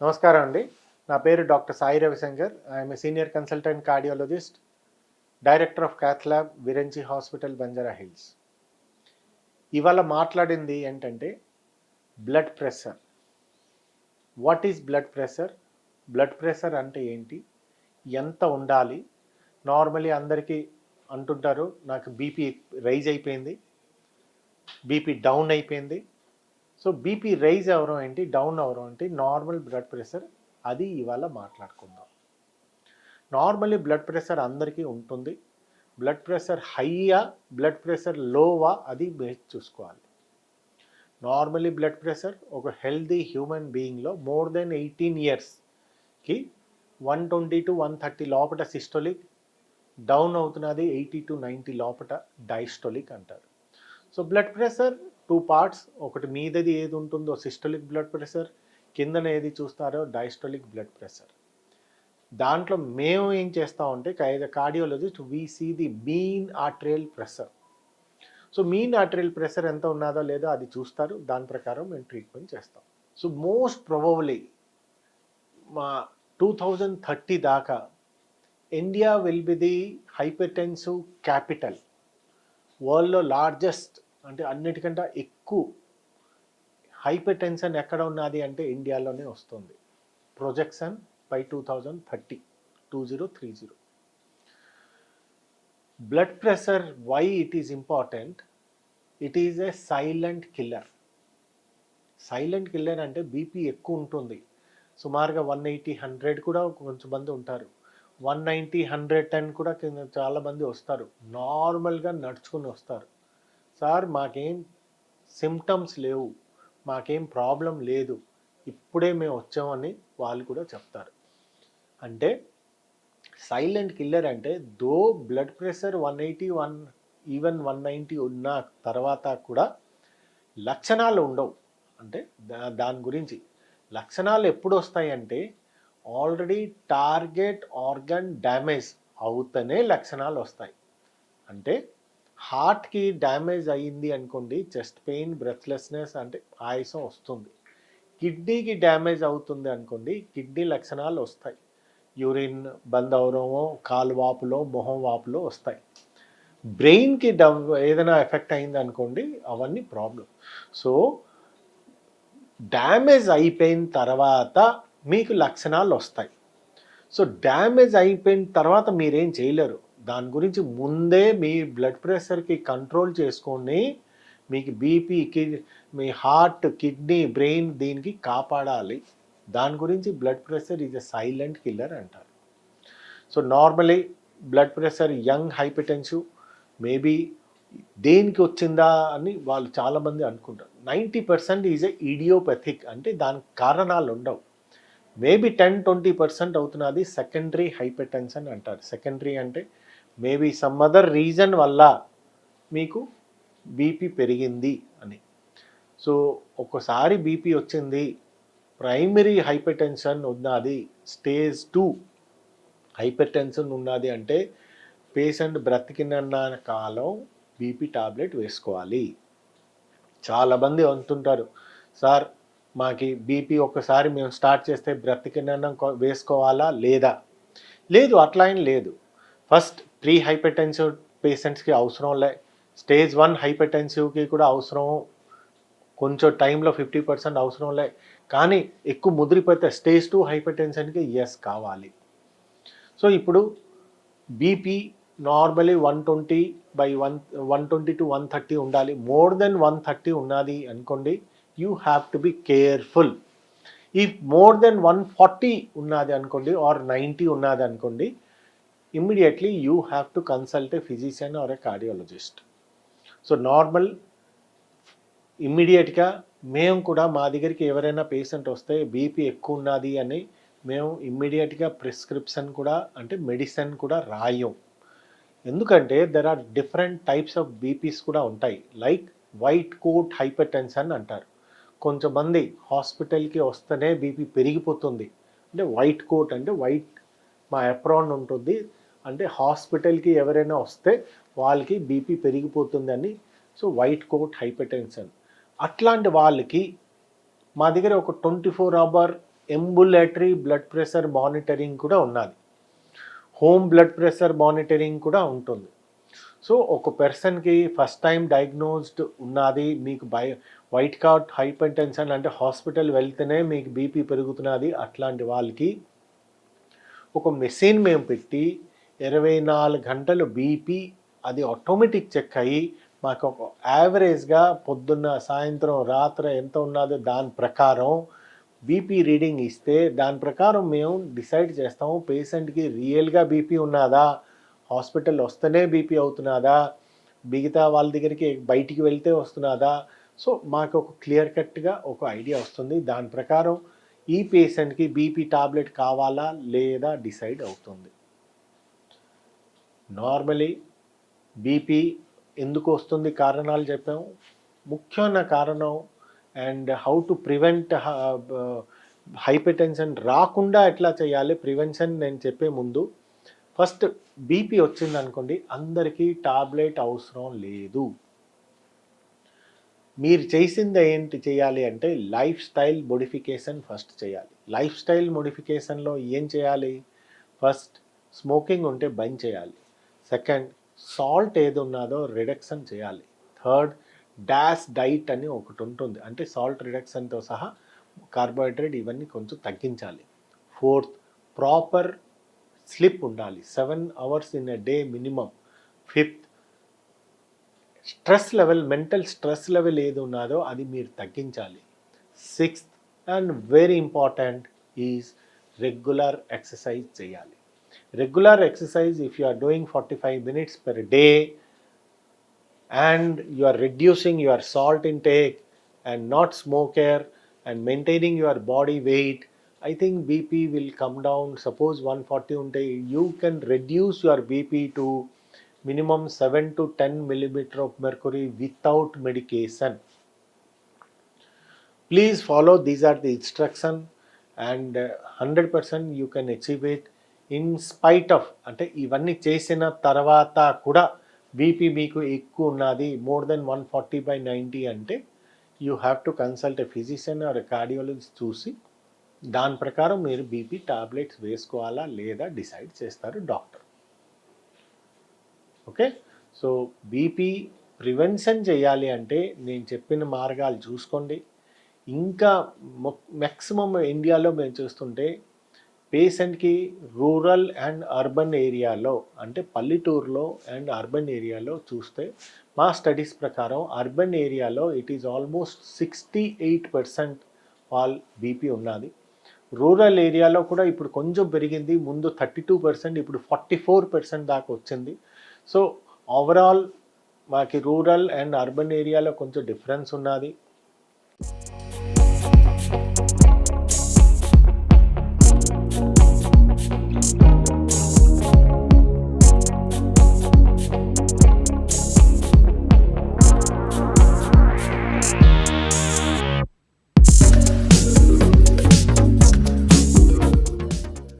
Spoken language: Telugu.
నమస్కారం అండి. నా పేరు doctor Sai Ravishankar I'm senior consultant cardiologist director of cath lab hospital Banjara Hills ఇవాళ మాట్లాడింది ఏంటంటే blood pressure what is blood pressure blood pressure అంటే ఏంటి? ఎంత ఉండాలి? నార్మలీ అందరికీ అంటుంటారు నాకు బీపీ రైజ్ అయిపోయింది బీపీ డౌన్ అయిపోయింది సో బీపీ రైజ్ అవడం ఏంటి? డౌన్ అవడం ఏంటి? నార్మల్ బ్లడ్ ప్రెషర్ అది ఇవాళ మాట్లాడుకుందాం. నార్మల్లీ బ్లడ్ ప్రెషర్ అందరికీ ఉంటుంది. బ్లడ్ ప్రెషర్ హైయా బ్లడ్ ప్రెషర్ లోవా అది మీరు చూసుకోవాలి. నార్మల్లీ బ్లడ్ ప్రెషర్ ఒక హెల్దీ హ్యూమన్ బీయింగ్లో మోర్ దెన్ ఎయిటీన్ ఇయర్స్కి one twenty to one thirty లోపల సిస్టోలిక్ డౌన్ అవుతున్నది ఎయిటీ టు నైంటీ లోపల డైస్టోలిక్ అంటారు. So blood pressure two parts ఒకటి మీదది ఏది ఉంటుందో సిస్టోలిక్ బ్లడ్ ప్రెషర్ కిందన ఏది చూస్తారో డైస్టోలిక్ బ్లడ్ ప్రెషర్ దాంట్లో మేము ఏం చేస్తామంటే cardiologist we see the mean atrial pressure so mean atrial pressure ఎంత ఉన్నదో లేదో అది చూస్తారు దాని ప్రకారం మేము ట్రీట్మెంట్ చేస్తాం. సో మోస్ట్ ప్రొబబ్లీ మా టూ థౌజండ్ థర్టీ దాకా India will be the hypertensive capital వరల్డ్లో లార్జెస్ట్ అంటే అన్నిటికంటే ఎక్కువ హైపర్ టెన్షన్ ఎక్కడ ఉన్నది అంటే ఇండియాలోనే వస్తుంది. Projection by two thousand thirty two zero three zero. Blood pressure why it is important? It is a silent killer. Silent killer అంటే బీపీ ఎక్కువ ఉంటుంది. సుమారుగా వన్ ఎయిటీ హండ్రెడ్ కూడా కొంచెం మంది ఉంటారు. వన్ నైంటీ హండ్రెడ్ టెన్ కూడా కింద చాలా మంది వస్తారు. నార్మల్గా నడుచుకుని వస్తారు. సార్ మాకేం సిమ్టమ్స్ లేవు మాకేం ప్రాబ్లం లేదు ఇప్పుడే మేము వచ్చామని వాళ్ళు కూడా చెప్తారు. అంటే సైలెంట్ కిల్లర్ అంటే though blood pressure one eighty one even one ninety ఉన్న తర్వాత కూడా లక్షణాలు ఉండవు. అంటే దా- దాని గురించి లక్షణాలు ఎప్పుడు వస్తాయంటే ఆల్రెడీ టార్గెట్ ఆర్గన్ డ్యామేజ్ అవుతనే లక్షణాలు వస్తాయి. అంటే హార్ట్కి డ్యామేజ్ అయ్యింది అనుకోండి చెస్ట్ పెయిన్ బ్రెత్లెస్నెస్ అంటే ఆయాసం వస్తుంది. కిడ్నీకి డ్యామేజ్ అవుతుంది అనుకోండి కిడ్నీ లక్షణాలు వస్తాయి. యూరిన్ బంద్ అవడమో కాలు వాపులో మొహం వాపులో వస్తాయి. బ్రెయిన్కి డవ్ ఏదైనా ఎఫెక్ట్ అయింది అనుకోండి అవన్నీ ప్రాబ్లం సో డ్యామేజ్ అయిపోయిన తర్వాత మీకు లక్షణాలు వస్తాయి. సో డ్యామేజ్ అయిపోయిన తర్వాత మీరేం చేయలేరు. దాని గురించి ముందే మీ బ్లడ్ ప్రెషర్కి కంట్రోల్ చేసుకొని మీకు బీపీ కిడ్ మీ హార్ట్ కిడ్నీ బ్రెయిన్ దీనికి కాపాడాలి. దాని గురించి blood pressure is a silent killer అంటారు. So normally blood pressure young hypertensive maybe దేనికి వచ్చిందా అని వాళ్ళు చాలామంది అనుకుంటారు. Ninety percent is a idiopathic అంటే దానికి కారణాలు ఉండవు. మేబీ టెన్ ట్వంటీ పర్సెంట్ అవుతున్నది సెకండరీ హైపర్టెన్షన్ అంటారు. సెకండరీ అంటే మేబీ సమ్ అదర్ రీజన్ వల్ల మీకు బీపీ పెరిగింది అని. సో ఒక్కసారి బీపీ వచ్చింది ప్రైమరీ హైపర్ టెన్షన్ ఉన్నది స్టేజ్ టూ హైపర్ టెన్షన్ ఉన్నది అంటే పేషెంట్ బ్రతికినన్న కాలం బీపీ టాబ్లెట్ వేసుకోవాలి. చాలామంది అంటుంటారు సార్ మాకి బీపీ ఒక్కసారి మేము స్టార్ట్ చేస్తే బ్రతికినన్న వేసుకోవాలా లేదా? లేదు అట్లా ఏం లేదు. ఫస్ట్ త్రీ హైపర్టెన్సివ్ పేషెంట్స్కి అవసరం లే. స్టేజ్ వన్ హైపర్టెన్సివ్కి కూడా అవసరం. కొంచెం టైంలో ఫిఫ్టీ పర్సెంట్ అవసరం లే. కానీ ఎక్కువ ముదిరిపోతే స్టేజ్ టూ హైపర్టెన్షన్కి ఎస్ కావాలి. సో ఇప్పుడు BP normally one twenty by one one twenty to one thirty ఉండాలి. మోర్ దెన్ వన్ థర్టీ ఉన్నది అనుకోండి you have to be careful ఈ మోర్ దెన్ వన్ ఫార్టీ ఉన్నది అనుకోండి ఆర్ నైంటీ ఉన్నది అనుకోండి immediately you have to consult a physician or a cardiologist so normal ఇమ్మీడియట్గా మేము కూడా మా దగ్గరికి ఎవరైనా పేషెంట్ వస్తే బీపీ ఎక్కువ ఉన్నది అని మేము ఇమ్మీడియట్గా ప్రిస్క్రిప్షన్ కూడా అంటే మెడిసిన్ కూడా రాయం. ఎందుకంటే there are different types of BPs కూడా ఉంటాయి. Like white coat hyper tension అంటారు. కొంతమంది హాస్పిటల్కి వస్తేనే బీపీ పెరిగిపోతుంది. అంటే వైట్ కోట్ అంటే వైట్ మా ఎప్రాన్ ఉంటుంది. అంటే హాస్పిటల్కి ఎవరైనా వస్తే వాళ్ళకి బీపీ పెరిగిపోతుందని. So white coat hyper tension అట్లాంటి వాళ్ళకి మా దగ్గర ఒక twenty four hour ambulatory blood pressure monitoring కూడా ఉన్నది. హోమ్ బ్లడ్ ప్రెషర్ మానిటరింగ్ కూడా ఉంటుంది. సో ఒక పర్సన్కి ఫస్ట్ టైం డయాగ్నోజ్డ్ ఉన్నది మీకు by white coat hyper tension అంటే హాస్పిటల్ వెళ్తేనే మీకు బీపీ పెరుగుతున్నది అట్లాంటి వాళ్ళకి ఒక మెషిన్ మేము పెట్టి ఇరవై నాలుగు గంటలు బీపీ అది ఆటోమేటిక్ చెక్ అయ్యి మాకు ఒక యావరేజ్గా పొద్దున్న సాయంత్రం రాత్రి ఎంత ఉన్నదో దాని ప్రకారం బీపీ రీడింగ్ ఇస్తే దాని ప్రకారం మేము డిసైడ్ చేస్తాము పేషెంట్కి రియల్గా బీపీ ఉన్నదా హాస్పిటల్ వస్తేనే బీపీ అవుతున్నదా మిగతా వాళ్ళ దగ్గరికి బయటికి వెళ్తే వస్తున్నదా. సో మాకు ఒక క్లియర్ కట్గా ఒక ఐడియా వస్తుంది దాని ప్రకారం ఈ పేషెంట్కి బీపీ టాబ్లెట్ కావాలా లేదా డిసైడ్ అవుతుంది. నార్మలీ బీపీ ఎందుకు వస్తుంది కారణాలు చెప్పాము. ముఖ్యమైన కారణం and how to prevent hypertension రాకుండా ఎట్లా చేయాలి? ప్రివెన్షన్ నేను చెప్పే ముందు. ఫస్ట్ బీపీ వచ్చింది అనుకోండి అందరికీ టాబ్లెట్ అవసరం లేదు. మీరు చేసింది ఏంటి చేయాలి అంటే లైఫ్ స్టైల్ మోడిఫికేషన్ ఫస్ట్ చేయాలి. లైఫ్ స్టైల్ మోడిఫికేషన్లో ఏం చేయాలి? ఫస్ట్ స్మోకింగ్ ఉంటే బంద్ చేయాలి. సెకండ్ సాల్ట్ ఏది ఉన్నదో రిడక్షన్ చేయాలి. థర్డ్ డాష్ డైట్ అని ఒకటి ఉంటుంది. అంటే సాల్ట్ రిడక్షన్తో సహా కార్బోహైడ్రేట్ ఇవన్నీ కొంచెం తగ్గించాలి. ఫోర్త్ ప్రాపర్ స్లిప్ ఉండాలి. Seven hours in a day minimum. Fifth stress level mental stress level ఏది ఉన్నదో అది మీరు తగ్గించాలి. Sixth and very important is regular exercise చేయాలి. regular exercise if you are doing 45 minutes per day and you are reducing your salt intake and not smoker and maintaining your body weight I think BP will come down. Suppose 140 you can reduce your BP to minimum 7 to 10 millimeter of mercury without medication. Please follow these are the instruction and uh, 100% you can achieve it. In spite of అంటే ఇవన్నీ చేసిన తర్వాత కూడా బీపీ మీకు ఎక్కువ ఉన్నది more than one forty by ninety అంటే you have to consult a physician or cardiologist చూసి దాని ప్రకారం మీరు బీపీ టాబ్లెట్స్ వేసుకోవాలా లేదా డిసైడ్ చేస్తారు doctor. Okay? So BP prevention చేయాలి అంటే నేను చెప్పిన మార్గాలు చూసుకోండి. ఇంకా మ్యాక్సిమం ఇండియాలో మేము చూస్తుంటే పేషెంట్కి రూరల్ అండ్ అర్బన్ ఏరియాలో అంటే పల్లెటూరులో అండ్ అర్బన్ ఏరియాలో చూస్తే మా స్టడీస్ ప్రకారం అర్బన్ ఏరియాలో it is almost sixty eight percent wall BP ఉన్నది. రూరల్ ఏరియాలో కూడా ఇప్పుడు కొంచెం పెరిగింది ముందు థర్టీ టూ పర్సెంట్ ఇప్పుడు ఫార్టీ ఫోర్ పర్సెంట్ దాకా వచ్చింది. సో ఓవరాల్ మాకి రూరల్ అండ్ అర్బన్ ఏరియాలో కొంచెం డిఫరెన్స్ ఉన్నది.